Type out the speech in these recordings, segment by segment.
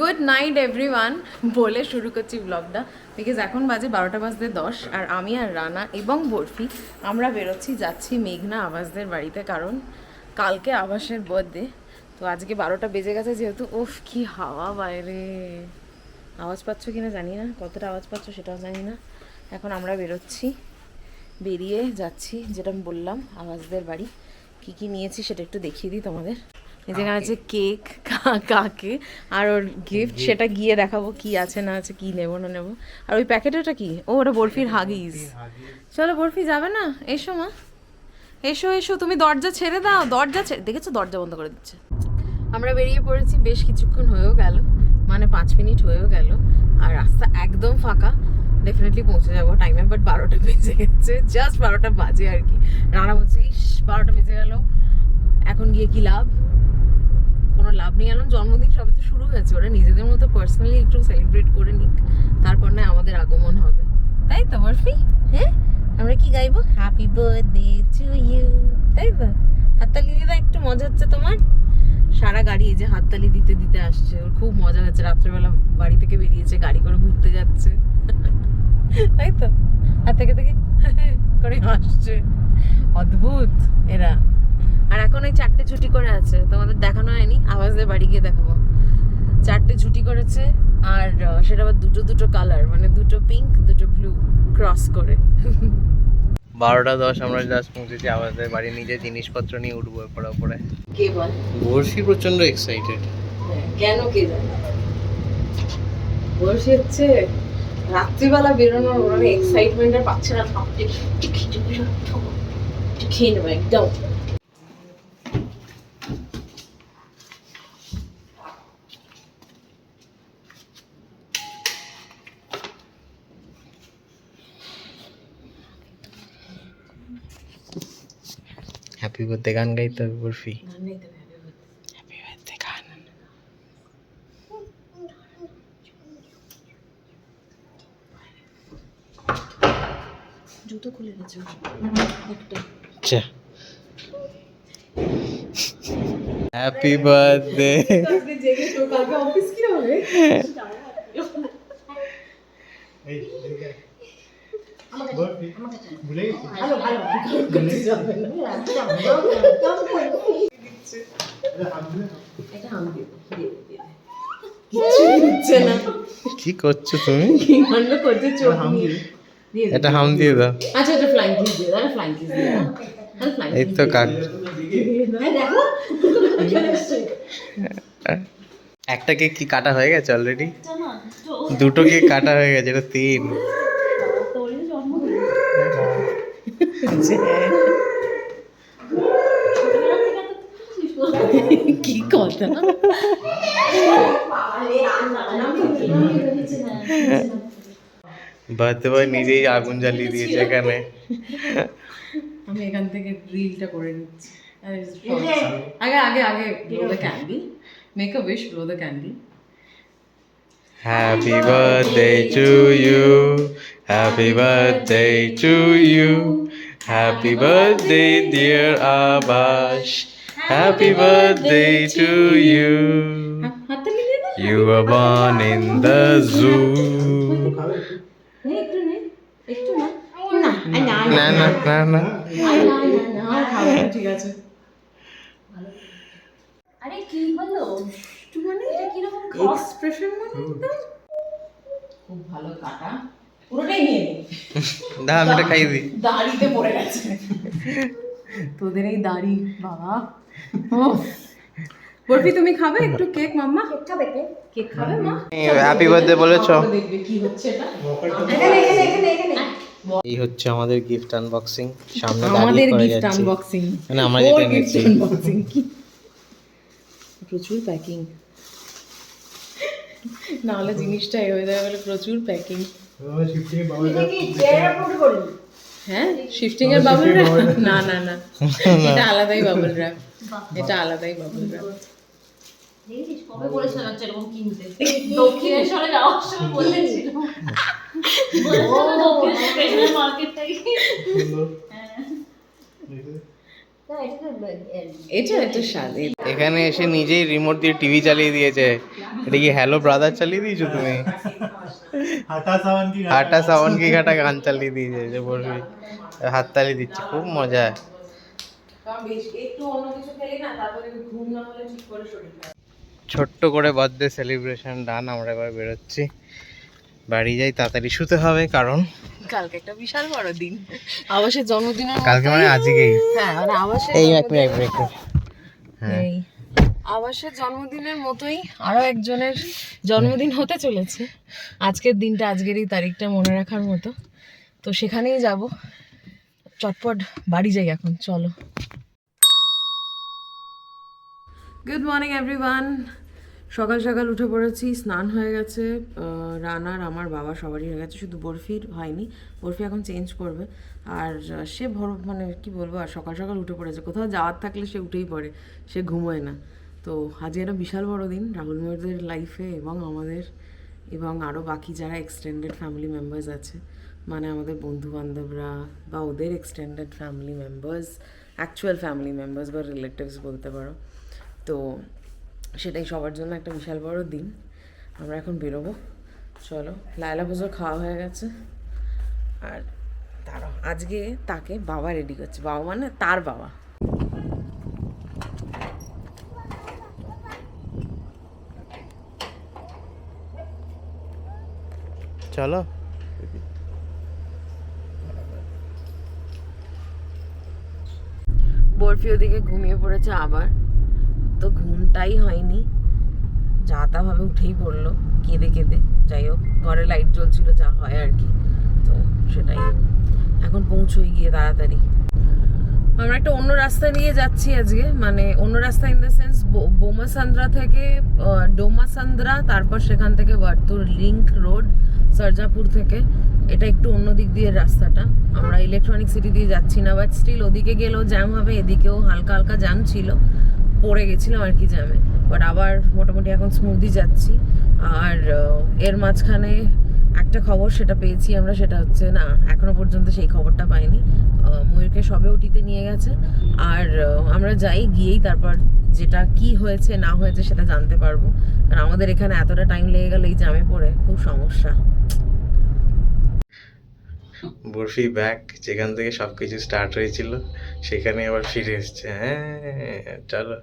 Good night everyone বলে শুরু করছি ব্লগটা বিকজ এখন বাজে বারোটা বাজতে দশ, আর আমি আর রানা এবং বরফি, আমরা বেরোচ্ছি, যাচ্ছি মেঘনা আবাসদের বাড়িতে, কারণ কালকে আবাসের বার্থডে তো আজকে বারোটা বেজে গেছে যেহেতু ওফ কি হাওয়া বাইরে। আওয়াজ পাচ্ছ কি না জানি না, কতটা আওয়াজ পাচ্ছ সেটাও জানি না। এখন আমরা বেরোচ্ছি, বেরিয়ে যাচ্ছি, যেটা আমি বললাম আওয়াজদের বাড়ি। কি কি নিয়েছি সেটা একটু দেখিয়ে দিই তোমাদের। যেখানে আছে কেক কাকে? আর ওর গিফট সেটা গিয়ে দেখাবো কি আছে না আছে কি নেব না নেব। আর ওই প্যাকেটটা কি? ও ওটা বরফির হাগিস। চলো বরফি যাবে না? এসো মা। এসো এসো তুমি দরজা ছেড়ে দাও দরজা ছেড়ে দেখেছ? দরজা বন্ধ করে দিচ্ছে। আমরা বেরিয়ে পড়েছি বেশ কিছুক্ষণ হয়েও গেল মানে পাঁচ মিনিট হয়েও গেল আর রাস্তা একদম ফাঁকা। ডেফিনেটলি পৌঁছে যাব টাইমে বাট বারোটা বেজে গেছে জাস্ট বারোটা বাজে আর কি। রানা বলছে ইস বারোটা বেজে গেল। এখন গিয়ে কি লাভ? কোনো লাভ নেই। এলাম জন্মদিন সবে তো শুরু হয়েছে। ওরা নিজেদের মতো পার্সোনালি একটু সেলিব্রেট করে নিক। তারপর না আমাদের আগমন হবে। তাই তো, বরফি? হ্যাঁ? আমরা কি গাইবো? হ্যাপি বার্থডে টু ইউ তাই তো? হাততালি দিদা একটু মজা হচ্ছে তোমার? সারা গাড়ি এই যে হাততালি দিতে দিতে আসছে। ওর খুব মজা হচ্ছে। রাত্রেবেলা বাড়ি থেকে বেরিয়েছে, গাড়ি করে ঘুরতে যাচ্ছে। তাই তো? আর থেকে থেকে করে হাসছে অদ্ভুত এরা। আর এখন ওই চারটে ছুটি করে আছে তোমাদের দেখানো হয়নি আওয়াজদের বাড়ি গিয়ে দেখাবো। চারটে ছুটি করেছে আর সেটা আবার দুটো দুটো কালার মানে দুটো পিঙ্ক দুটো ব্লু ক্রস করে। বারোটা দশ আমরা জাস্ট পৌঁছেছি আমাদের বাড়ি নিজে জিনিসপত্র নিয়ে উঠবো এরপরে ওপরে। বর্ষি প্রচণ্ড এক্সাইটেড কেন কে জানে? বসে হচ্ছে রাত্রিবেলা বেরোনোর ওরা এক্সাইটমেন্ট আর পাচ্ছে না একটু খেয়ে নেব একদম। হ্যাপি বার্থডে গান গাইতে হবে বর্ফি। হ্যাপি বার্থডে গান জুতো খুলে গেছে একটা। আচ্ছা হ্যাপি বার্থডে আজকে জেগে তো কালকে অফিস কি হবে? ভালো কি করছ তুমি। এটা হাম দিয়ে দাও। এই তো কাট একটা কেক কি কাটা হয়ে গেছে অলরেডি দুটো কেক কাটা হয়ে গেছে, এটা তিন। কি কথা বার্থডে বয় নিজেই আগুন জ্বালিয়ে দিয়েছে এখানে আমি এখান থেকে রিলটা করে নিচ্ছি আগে আগে আগে blow the candy make a wish blow the candy Happy birthday to you. Happy birthday to you. Happy birthday, dear Abash. Happy birthday to you. You were born in the zoo. নে নে ঠিক আছে আরে কি হলো একটু মানে এটা এক্সপ্রেশন মানে খুব ভালো কাটা পুরোটাই নিয়ে নে। দা আমি এটা দিই। দাড়িতে পড়ে গেছে। তোদের এই দাড়ি বাবা। ও বরফি তুমি খাবে একটু কেক মাম্মা? খাবে কে কেক খাবে মা? হ্যাপি বার্থডে বলেছ। দেখবে কি হচ্ছে এটা। এখানে এখানে এখানে এখানে। এই হচ্ছে আমাদের গিফট আনবক্সিং সামনে আমাদের গিফট আনবক্সিং মানে আমরা যেটা এনেছি আনবক্সিং কি? প্রচুর প্যাকিং নাহলে জিনিসটা এ হয়ে যাবে বলে প্রচুর প্যাকিং হ্যাঁ শিফটিং এর বাবল র্যাপ না না না। এটা আলাদাই বাবল র্যাপ এটা আলাদাই বাবল র্যাপ এখানে এসে নিজেই রিমোট দিয়ে টিভি চালিয়ে দিয়েছে। এটা কি হ্যালো ব্রাদার চালিয়ে দিয়েছ তুমি? হাটা সাবান কি ঘাটা? গান চালিয়ে দিয়েছে যে বলবি হাততালি দিচ্ছে খুব মজা। কারণ বেশ একটু অন্য কিছু খেলি না তারপরে ঘুম না হলে ঠিক করে শরীর খারাপ ছোট্ট করে বার্থডে সেলিব্রেশন ডান আমরা এবার বেরোচ্ছি। বাড়ি যাই তাড়াতাড়ি শুতে হবে কারণ কালকে একটা বিশাল বড় দিন। আবাসের জন্মদিনের কালকে মানে আজকেই। হ্যাঁ মানে আবাসের এই এক মিনিট এক মিনিট হ্যাঁ। আবাসের জন্মদিনের মতোই আরও একজনের জন্মদিন হতে চলেছে। আজকের দিনটা আজকের এই তারিখটা মনে রাখার মতো। তো সেখানেই যাব। চটপট বাড়ি যাই এখন, চলো। গুড মর্নিং এভরিওয়ান সকাল সকাল উঠে পড়েছি, স্নান হয়ে গেছে। রানার আমার বাবা সবারই হয়ে গেছে, শুধু বরফির হয়নি, বরফি এখন চেঞ্জ করবে। আর সে ভর মানে কি বলব, আর সকাল সকাল উঠে পড়েছে। কোথাও যাওয়ার থাকলে সে উঠেই পড়ে, সে ঘুমোয় না। তো আজকে একটা বিশাল বড় দিন, রাহুল ময়ূরদের লাইফে এবং আমাদের, এবং আরও বাকি যারা এক্সটেন্ডেড ফ্যামিলি মেম্বার্স আছে মানে আমাদের বন্ধু বান্ধবরা বা ওদের extended family members actual family members বা রিলেটিভস বলতে পারো। তো সেটাই সবার জন্য একটা বিশাল বড় দিন। আমরা এখন বেরোবো। চলো, লায়লা পুজোর খাওয়া হয়ে গেছে। আর দাঁড়াও, আজকে তাকে বাবা রেডি করছে। বাবা মানে তার বাবা। চলো। বরফি ওদিকে ঘুমিয়ে পড়েছে আবার। তো ঘুমটাই হয়নি। যা তা ভাবে উঠেই পড়ল, কেঁদে কেঁদে। যাই হোক, ঘরে লাইট জ্বলছিল, যা হয় আর কি। তো সেটাই। এখন পৌঁছোই গিয়ে তাড়াতাড়ি। আমরা একটা অন্য রাস্তা নিয়ে যাচ্ছি আজকে। মানে অন্য রাস্তা ইন দ্য সেন্স বোমাসান্দ্রা থেকে ডোমাসান্দ্রা, তারপর সেখান থেকে ভারতুর লিঙ্ক রোড সরজাপুর থেকে। এটা একটু অন্য দিক দিয়ে রাস্তাটা। আমরা ইলেকট্রনিক সিটি দিয়ে যাচ্ছি না বাট স্টিল ওদিকে গেলেও জ্যাম হবে, এদিকেও হালকা হালকা জ্যাম ছিল। পড়ে গেছিলাম আর কি জ্যামে বাট আবার মোটামুটি এখন স্মুদি যাচ্ছি। আর এর মাঝখানে একটা খবর সেটা পেয়েছি আমরা, সেটা হচ্ছে না, এখনও পর্যন্ত সেই খবরটা পাইনি। ময়ূরকে সবে ওটিতে নিয়ে গেছে। আর আমরা যাই, গিয়েই তারপর যেটা কি হয়েছে, না হয়েছে সেটা জানতে পারব। কারণ আমাদের এখানে এতটা টাইম লেগে গেলে এই জ্যামে পড়ে, খুব সমস্যা। বরফি ব্যাক যেখান থেকে সব কিছু স্টার্ট হয়েছিল, সেখানে আবার ফিরে এসছে। হ্যাঁ চলো।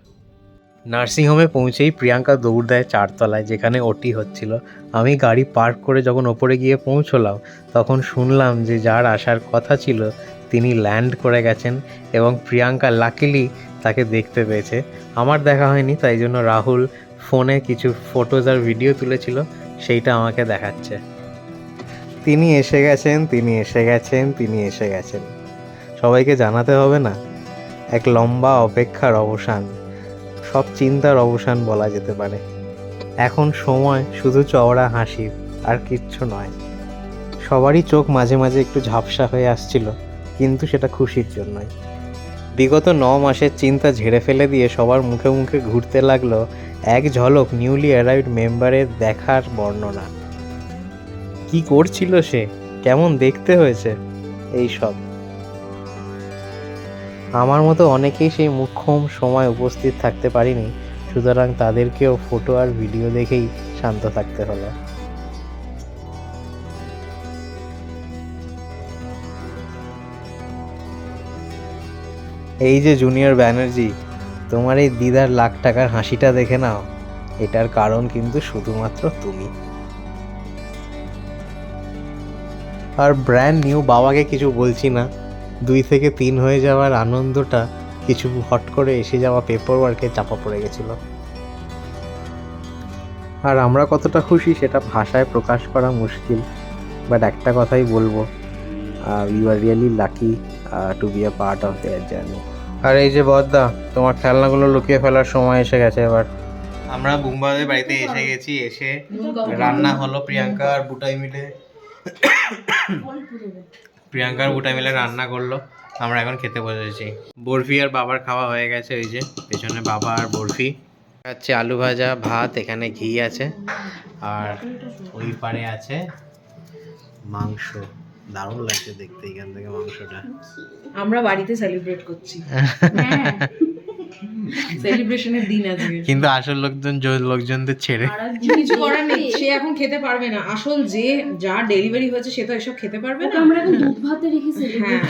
নার্সিংহোমে পৌঁছেই প্রিয়াঙ্কা দৌড় দেয় চারতলায়, যেখানে ওটি হচ্ছিল। আমি গাড়ি পার্ক করে যখন ওপরে গিয়ে পৌঁছলাম, তখন শুনলাম যে যার আসার কথা ছিল, তিনি ল্যান্ড করে গেছেন এবং প্রিয়াঙ্কা লাকিলি তাকে দেখতে পেয়েছে। আমার দেখা হয়নি, তাই জন্য রাহুল ফোনে কিছু ফটোজ আর ভিডিও তুলেছিল, সেইটা আমাকে দেখাচ্ছে। তিনি এসে গেছেন, তিনি এসে গেছেন, তিনি এসে গেছেন। সবাইকে জানাতে হবে না, এক লম্বা অপেক্ষার অবসান, সব চিন্তার অবসান বলা যেতে পারে। এখন সময়, শুধু চওড়া হাসির আর কিচ্ছু নয়। সবারই চোখ মাঝে মাঝে একটু ঝাপসা হয়ে আসছিল, কিন্তু সেটা খুশির জন্যই। বিগত ন মাসের চিন্তা ঝেড়ে ফেলে দিয়ে সবার মুখে মুখে ঘুরতে লাগল এক ঝলক নিউলি অ্যারাইভড মেম্বারের দেখার বর্ণনা। কি করছিল সে? কেমন দেখতে হয়েছে? এই সব আমার মতো অনেকেই সেই মুখ্যম সময় উপস্থিত থাকতে পারিনি, সুতরাং তাদেরকেও ফটো আর ভিডিও দেখেই শান্ত থাকতে হলো। এই যে জুনিয়র ব্যানার্জি, তোমার এই দিদার লাখ টাকার হাসিটা দেখে নাও। এটার কারণ কিন্তু শুধুমাত্র তুমি। আর ব্র্যান্ড নিউ বাবাকে কিছু বলছি না। দুই থেকে তিন হয়ে যাওয়ার আনন্দটা কিছু হট করে এসে যাওয়া পেপার ওয়ার্কে চাপা পড়ে গেছিল। আর আমরা কতটা খুশি সেটা ভাষায় প্রকাশ করা মুশকিল। বাট একটা কথাই বলব you are really lucky to be a part of their journey আর এই যে বদ্দা, তোমার খেলনাগুলো লুকিয়ে ফেলার সময় এসে গেছে এবার। আমরা বুম্বাদের বাড়িতে এসে গেছি, এসে রান্না হলো প্রিয়াঙ্কা আর বুটাই মিলে। প্রিয়াঙ্কা আর বুটাই মিলে রান্না করল। আমরা এখন খেতে বসেছি। বরফি আর বাবার খাওয়া হয়ে গেছে ওই যে। পেছনে বাবা আর বরফি। হচ্ছে আলু ভাজা ভাত এখানে ঘি আছে। আর ওই পারে আছে মাংস। দারুণ লাগছে দেখতে এখান থেকে মাংসটা। আমরা বাড়িতে সেলিব্রেট করছি। সেলিব্রেশনের দিন আজকে। কিন্তু আসল লোকজন লোকজনদের ছেড়ে। কিছু করার নেই সে এখন খেতে পারবে না। আসল যে যা ডেলিভারি হয়েছে সে তো এসব খেতে পারবে না। আমরা এখন দুধ ভাতে রেখেছি হ্যাঁ।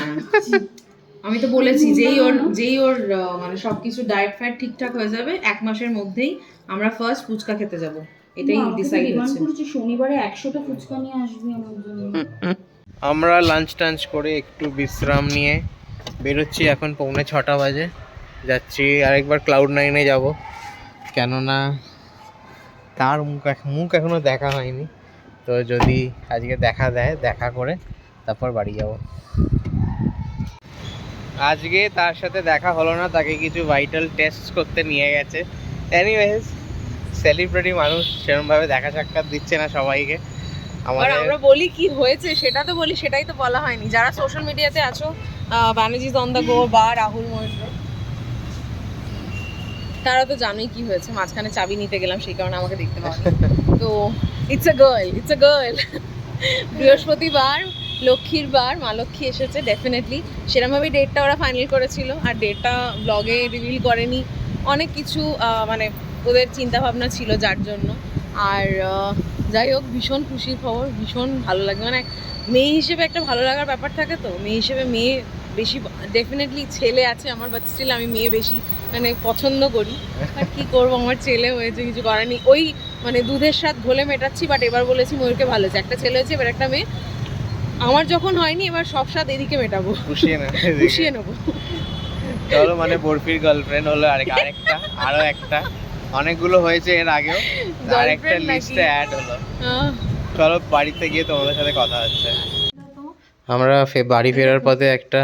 আমি তো বলেছি যেই ওর যেই ওর মানে সবকিছু ডায়েট ফায়েট ঠিকঠাক হয়ে যাবে এক মাসের মধ্যেই আমরা ফার্স্ট ফুচকা খেতে যাব। এটাই ডিসাইড হয়েছে। করেছি শনিবারে একশোটা ফুচকা নিয়ে আসবি আমার জন্য। আমরা লাঞ্চ টাঞ্চ করে একটু বিশ্রাম নিয়ে বেরোচ্ছি এখন পৌনে ছটা বাজে। যাচ্ছি আরেকবার ক্লাউড নাইনে যাব। কেননা তার মুখ মুখ এখনও দেখা হয়নি। তো যদি আজকে দেখা দেয় দেখা করে তারপর বাড়ি যাব। আজকে তার সাথে দেখা হলো না তাকে কিছু ভাইটাল টেস্ট করতে নিয়ে গেছে। এনিওয়েজ সেলিব্রিটি মানুষ সেরকমভাবে দেখা সাক্ষাৎ দিচ্ছে না সবাইকে। আর আমরা বলি কি হয়েছে সেটা তো বলি সেটাই তো বলা হয়নি। যারা সোশ্যাল মিডিয়াতে আছো ব্যানার্জিজ অন দ্য গো বা রাহুল মহেন্দ্র তারা তো জানোই কি হয়েছে, মাঝখানে চাবি নিতে গেলাম, সেই কারণে আমাকে দেখতে পাওয়া তো it's a girl it's a girl বৃহস্পতিবার, লক্ষ্মীর বার, মা লক্ষ্মী এসেছে ডেফিনেটলি সেরকমভাবেই ডেটটা ওরা ফাইনাল করেছিল, আর ডেটটা ব্লগে রিভিল করেনি। অনেক কিছু মানে ওদের চিন্তা ভাবনা ছিল যার জন্য। আর যাই হোক, ভীষণ খুশির খবর, ভীষণ ভালো লাগে মানে মেয়ে হিসেবে একটা ভালো লাগার ব্যাপার থাকে তো? মেয়ে হিসেবে মেয়ে বেশি ডেফিনেটলি ছেলে আছে আমার বাট স্টিল আমি মেয়ে বেশি মানে পছন্দ করি। আর কি করব? আমার ছেলে হয়েছে কিছু করার নেই। ওই মানে দুধের স্বাদ ঘোলে মেটাচ্ছি বাট এবার বলেছি ময়ূরকে ভালো হয়েছে। একটা ছেলে হয়েছে এবার একটা মেয়ে। আমার যখন হয়নি এবার সব স্বাদ এদিকে মেটাবো। খুশিয়ে না খুশিয়ে নেব। চলো মানে বরফির গার্লফ্রেন্ড হলো আরেক আরেকটা আরও একটা। অনেকগুলো হয়েছে এর আগেও। আরেকটা লিস্টে অ্যাড হলো। চলো বাড়িতে গিয়ে তোমাদের সাথে কথা হচ্ছে। আমরা বাড়ি ফেরার পথে একটা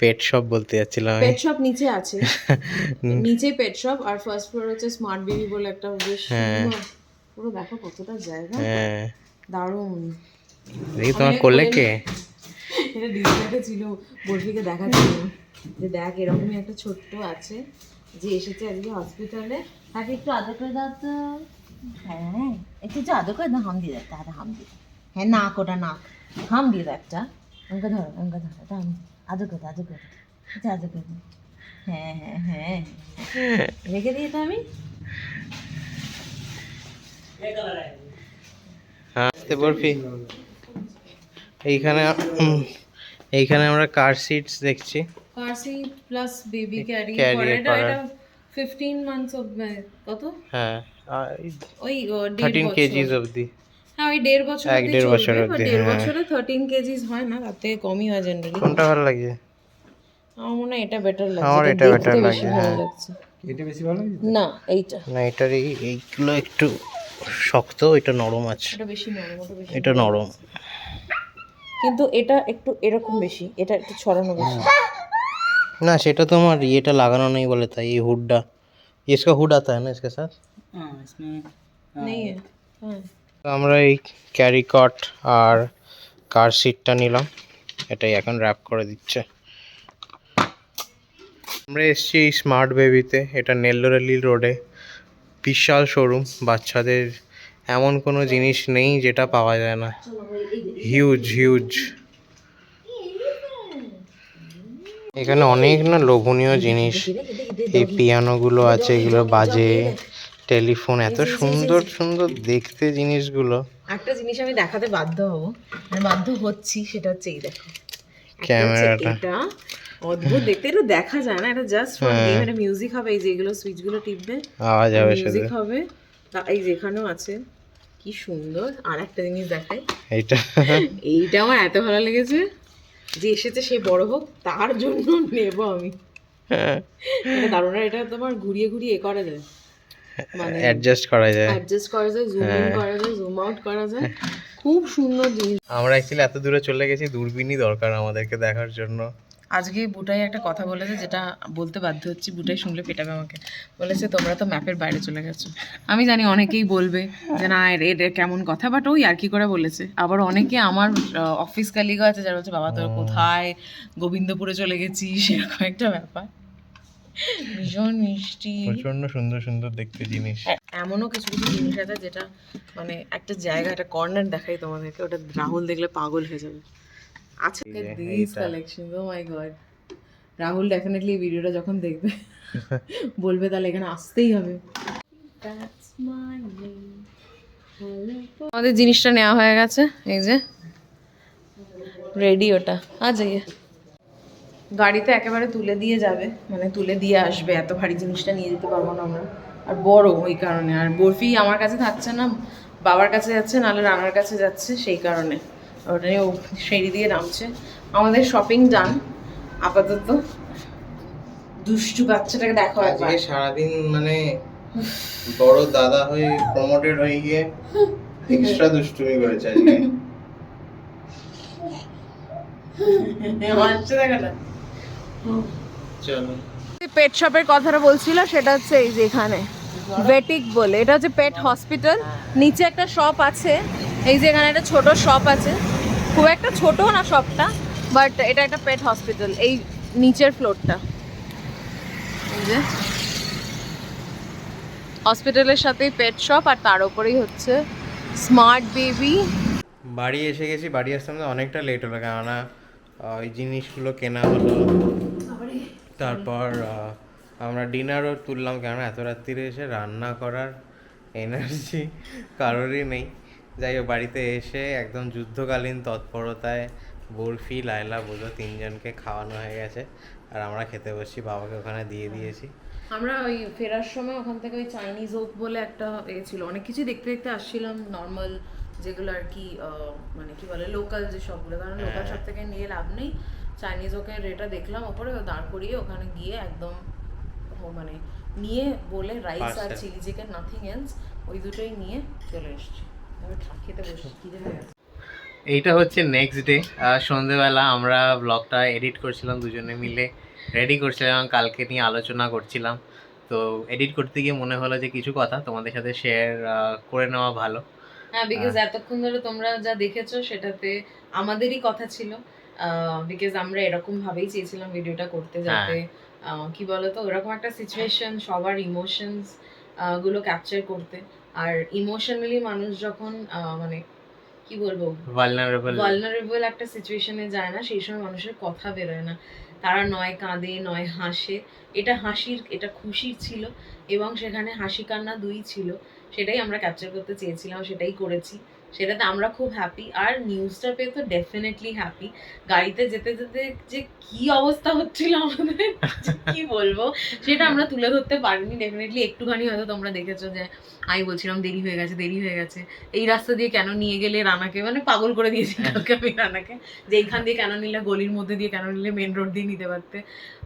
পেট শপ বলতে যাচ্ছিলাম পেট শপ নিচে আছে। নিচে পেট শপ আর ফার্স্ট ফ্লোর হচ্ছে স্মার্ট বেবি বলে একটা বেশ হ্যাঁ। পুরো দেখো কতটা জায়গা। হ্যাঁ। দারুণ। দেখি তোমার করলে কে? এটা ডিসপ্লেতে ছিল বর্ফিকে দেখাচ্ছিল। যে দেখ এরকমই একটা ছোট্ট আছে যে এসেছে আজকে হসপিটালে তাকে একটু আদর করে দাও তো। হ্যাঁ একটু একটু আদর করে দাও হাম দিয়ে দাও দাদা হাম দিয়ে হ্যাঁ নাক ওটা নাক। হাম দিয়ে দাও একটা। আমাকে ধরো আমাকে ধরো এটা হাম আদর করে দাও, আদর করে দাও। এটা আদর করে দাও। হ্যাঁ হ্যাঁ হ্যাঁ রেখে দিয়ে তো আমি হ্যাঁ আসতে বরফি এইখানে এইখানে আমরা কার সিটস দেখছি car seat plus baby carry Carry করে এটা করার। এটা ফিফটিন মান্থস অফ কত হ্যাঁ ওই আহ, দেড় থার্টিন বছর। কেজিস অবধি হ্যাঁ ওই দেড় বছর এক অবধি দেড় চলবে, বছর but অবধি, দেড় হ্যাঁ। বছরে থার্টিন কেজিস হয় না তার থেকে কমই হয় জেনারেলি কোনটা ভালো লাগছে আমার মনে হয় এটা বেটার লাগছে আমার এটা দেখতে better বেশি লাগে, ভালো হ্যাঁ। লাগছে এটা বেশি ভালো না এইটা না এটার এই এইগুলো একটু শক্ত এটা নরম আছে এটা বেশি নরম ওটা বেশি এটা নরম কিন্তু এটা একটু এরকম বেশি এটা একটু ছড়ানো বেশি না সেটা তো আমার ইয়েটা লাগানো নেই বলে তাই এই হুডটা इसका हुड आता है ना इसके साथ নেই হ্যাঁ তো আমরা এই ক্যারি কট আর কার সিটটা নিলাম। এটাই এখন র্যাপ করে দিচ্ছে। আমরা এসেছি এই স্মার্ট বেবিতে এটা নেল্লোরালি রোডে বিশাল শোরুম বাচ্চাদের এমন কোনো জিনিস নেই যেটা পাওয়া যায় না। হিউজ হিউজ এখানে অনেক না লোভনীয় জিনিস। এই পিয়ানোগুলো আছে, এগুলো বাজে। টেলিফোন এত সুন্দর সুন্দর দেখতে জিনিসগুলো। একটা জিনিস আমি দেখাতে বাধ্য হব। মানে বাধ্য হচ্ছি সেটা হচ্ছে এই দেখো। ক্যামেরাটা। এটা। অদ্ভুত দেখতে এটা দেখা যায় না এটা জাস্ট ফর গেম এটা মিউজিক হবে এই যে এগুলো সুইচগুলো টিপবে আওয়াজ হবে মিউজিক হবে। এই যেখানেও আছে। কি সুন্দর। আর একটা জিনিস দেখাই। এইটা। এইটা আমার এত ভালো লেগেছে যে এসেছে সে বড় হোক তার জন্য নেব আমি। এটা দারুণ এটা তোমার ঘুরিয়ে ঘুরিয়ে এ করা যায়। মানে অ্যাডজাস্ট করা যায়। অ্যাডজাস্ট করা যায় জুম হ্যাঁ। ইন করা যায় জুম আউট করা যায়। খুব সুন্দর জিনিস। আমরা অ্যাকচুয়ালি এত দূরে চলে গেছি দূরবীনই দরকার আমাদেরকে দেখার জন্য। আজকে বুটাই একটা কথা বলেছে যেটা বলতে বাধ্য হচ্ছি বুটাই শুনলে পেটাবে আমাকে। বলেছে তোমরা তো ম্যাপের বাইরে চলে গেছো। আমি জানি অনেকেই বলবে যে না এর এর কেমন কথা। বাট ওই আর কি করে বলেছে। আবার অনেকে আমার অফিস কালিগও আছে যারা বলছে বাবা তোর কোথায়? গোবিন্দপুরে চলে গেছি সেরকম একটা ব্যাপার। ভীষণ মিষ্টি। প্রচণ্ড সুন্দর সুন্দর দেখতে জিনিস। এ- এমনও কিছু কিছু জিনিস আছে যেটা মানে একটা জায়গা একটা কর্নার দেখাই তোমাদেরকে। ওটা রাহুল দেখলে পাগল হয়ে যাবে। আছে this collection oh my god Rahul definitely ভিডিওটা যখন দেখবে বলবে তাহলে এখানে আসতেই হবে। আমাদের জিনিসটা নেওয়া হয়ে গেছে এই যে। রেডি ওটা। আ যাইয়ে। গাড়িতে একেবারে তুলে দিয়ে যাবে মানে তুলে দিয়ে আসবে এত ভারী জিনিসটা নিয়ে যেতে পারব না আমরা। আর বড় ওই কারণে আর বরফি আমার কাছে থাকছে না বাবার কাছে যাচ্ছে নাহলে রানার কাছে যাচ্ছে সেই কারণে। ওটা নিয়ে ও সিঁড়ি দিয়ে নামছে। আমাদের শপিং ডান আপাতত। দুষ্টু বাচ্চাটাকে দেখো আজকে সারাদিন মানে বড় দাদা হয়ে প্রমোটেড হয়ে গিয়ে এক্সট্রা দুষ্টুমি করেছে আজকে। হাসছে দেখো না। চলো পেট শপের কথাটা বলছিল সেটা হচ্ছে এই যে এখানে। ভেটিক বলে। এটা হচ্ছে পেট হসপিটাল নিচে একটা শপ আছে। এই যে এখানে একটা ছোট শপ আছে। খুব একটা ছোট না শপটা বাট এটা একটা পেট হসপিটাল এই নিচের ফ্লোরটা এই যে। হসপিটালের সাথেই পেট শপ আর তার উপরেই হচ্ছে স্মার্ট বেবি বাড়ি এসে গেছি। বাড়ি আসতে আমাদের অনেকটা লেট হলো কেননা ওই জিনিসগুলো কেনা হলো। তারপর আমরা ডিনারও তুললাম কেননা এত রাত্রিরে এসে রান্না করার এনার্জি কারোরই নেই। যাই হোক বাড়িতে এসে একদম যুদ্ধকালীন তৎপরতায় বরফি লাইলা বোঝো তিনজনকে খাওয়ানো হয়ে গেছে। আর আমরা খেতে বসছি বাবাকে ওখানে দিয়ে দিয়েছি। আমরা ওই ফেরার সময় ওখান থেকে ওই চাইনিজ ওক বলে একটা এ ছিল। অনেক কিছু দেখতে দেখতে আসছিলাম নর্মাল যেগুলো আর কি মানে কি বলে লোকাল যে সবগুলো কারণ লোকাল সব থেকে নিয়ে লাভ নেই। চাইনিজ ওকের রেটা দেখলাম ওপরে দাঁড় করিয়ে ওখানে গিয়ে একদম মানে নিয়ে বলে রাইস আর চিলি চিকেন নাথিং এলস ওই দুটোই নিয়ে চলে এসেছি। এবার খেতে বসে খিদে হয়ে গেছে। এইটা হচ্ছে নেক্সট ডে সন্ধেবেলা আমরা ব্লগটা এডিট করছিলাম দুজনে মিলে রেডি করছিলাম কালকে নিয়ে আলোচনা করছিলাম। তো এডিট করতে গিয়ে মনে হলো যে কিছু কথা তোমাদের সাথে শেয়ার করে নেওয়া ভালো। হ্যাঁ বিকজ এতক্ষণ ধরে তোমরা যা দেখেছ সেটাতে আমাদেরই কথা ছিল। বিকজ আমরা এরকম ভাবেই চেয়েছিলাম ভিডিওটা করতে যাতে কি বলতো ওরকম একটা সিচুয়েশন সবার ইমোশনসগুলো ক্যাপচার করতে। আর ইমোশনালি মানুষ যখন মানে কি বলব ভালনারেবল ভালনারেবল একটা সিচুয়েশনে যায় না সেই সময় মানুষের কথা বেরোয় না। তারা নয় কাঁদে নয় হাসে। এটা হাসির এটা খুশির ছিল এবং সেখানে হাসি কান্না দুই ছিল। সেটাই আমরা ক্যাপচার করতে চেয়েছিলাম সেটাই করেছি। সেটাতে আমরা খুব হ্যাপি আর নিউজটা পেয়ে তো ডেফিনেটলি হ্যাপি গাড়িতে যেতে যেতে যে কি অবস্থা হচ্ছিল আমাদের কি বলব? সেটা আমরা তুলে ধরতে পারিনি। ডেফিনেটলি একটুখানি হয়তো তোমরা দেখেছ যে আমি বলছিলাম দেরি হয়ে গেছে দেরি হয়ে গেছে। এই রাস্তা দিয়ে কেন নিয়ে গেলে রানাকে? মানে পাগল করে দিয়েছি কালকে আমি রানাকে। যে এইখান দিয়ে কেন নিলে গলির মধ্যে দিয়ে কেন নিলে মেন রোড দিয়ে নিতে পারতে?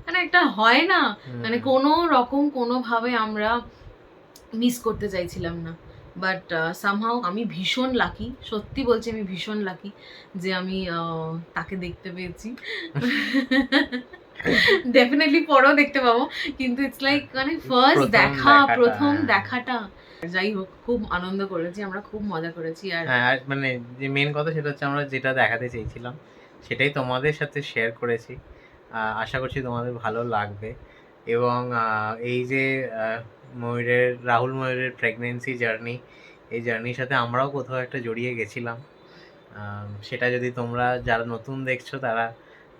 মানে একটা হয় না। মানে কোনো রকম কোনোভাবে আমরা মিস করতে চাইছিলাম না। বাট সামহাও আমি ভীষণ লাকি সত্যি বলছি আমি ভীষণ লাকি যে আমি তাকে দেখতে পেয়েছি। ডেফিনেটলি পরেও দেখতে পাবো। কিন্তু ইটস লাইক মানে ফার্স্ট দেখা প্রথম হ্যাঁ। দেখাটা। যাই হোক খুব আনন্দ করেছি আমরা খুব মজা করেছি। আর হ্যাঁ মানে যে মেন কথা সেটা হচ্ছে আমরা যেটা দেখাতে চেয়েছিলাম সেটাই তোমাদের সাথে শেয়ার করেছি। আশা করছি তোমাদের ভালো লাগবে। এবং এই যে ময়ূরের রাহুল ময়ূরের প্রেগনেন্সি জার্নি এই জার্নির সাথে আমরাও কোথাও একটা জড়িয়ে গেছিলাম সেটা যদি তোমরা যারা নতুন দেখছ তারা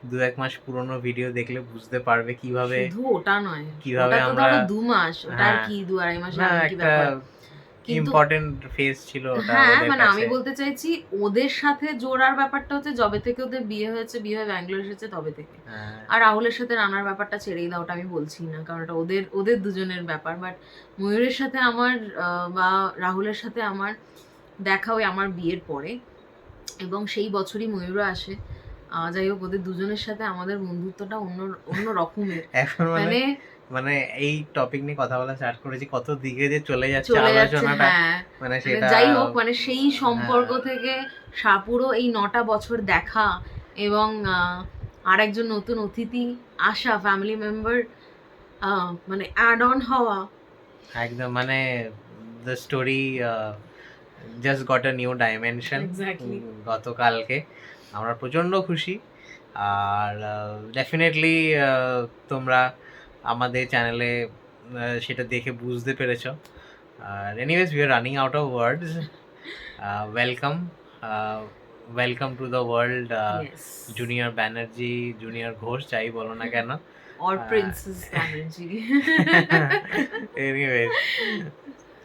দু এক মাস পুরনো ভিডিও দেখলে বুঝতে পারবে কীভাবে শুধু ওটা নয় কীভাবে আমরা- দু মাস ওটা হ্যাঁ। কি দু আড়াই মাস একটা ইম্পর্টেন্ট ফেজ ছিল হ্যাঁ মানে আমি বলতে চাইছি ওদের সাথে জোড়ার ব্যাপারটা হচ্ছে থেকে ওদের বিয়ে হয়েছে বিয়ে হয়ে ব্যাঙ্গালোর এসেছে তবে থেকে। হ্যাঁ, আর রাহুলের সাথে রানার ব্যাপারটা ছেড়েই দাও ওটা আমি বলছি না কারণ ওটা ওদের ওদের দুজনের ব্যাপার। বাট ময়ূরের সাথে আমার বা রাহুলের সাথে আমার দেখা ওই আমার বিয়ের পরে এবং সেই বছরই ময়ূরও আসে। যাই হোক ওদের দুজনের সাথে আমাদের বন্ধুত্বটা অন্য অন্য রকমের। মানে মানে এই টপিক নিয়ে কথা বলা স্টার্ট করেছি কত দিকে যে চলে যাচ্ছে আলোচনাটা। হ্যাঁ। মানে মানে সেটা যাই হোক মানে সেই সম্পর্ক হ্যাঁ। থেকে সাপুরো এই নটা বছর দেখা এবং আর একজন নতুন অতিথি আসা ফ্যামিলি মেম্বার মানে অ্যাড অন হওয়া। একদম মানে the story just got a new dimension গতকালকে। আমরা প্রচণ্ড খুশি। আর ডেফিনেটলি তোমরা আমাদের চ্যানেলে সেটা দেখে বুঝতে পেরেছ। আর anyways we are running out of words welcome welcome to the world junior Banerjee junior Ghosh যাই বলো না কেন। Uh, Princess Banerjee. এনিওয়েজ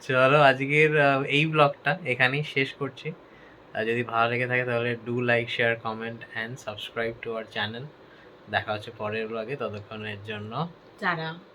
চলো আজকের এই ব্লগটা এখানেই শেষ করছি। আর যদি ভালো লেগে থাকে তাহলে do like share comment and subscribe to our channel দেখা হচ্ছে পরের ব্লগে ততক্ষণের জন্য। Ta-da.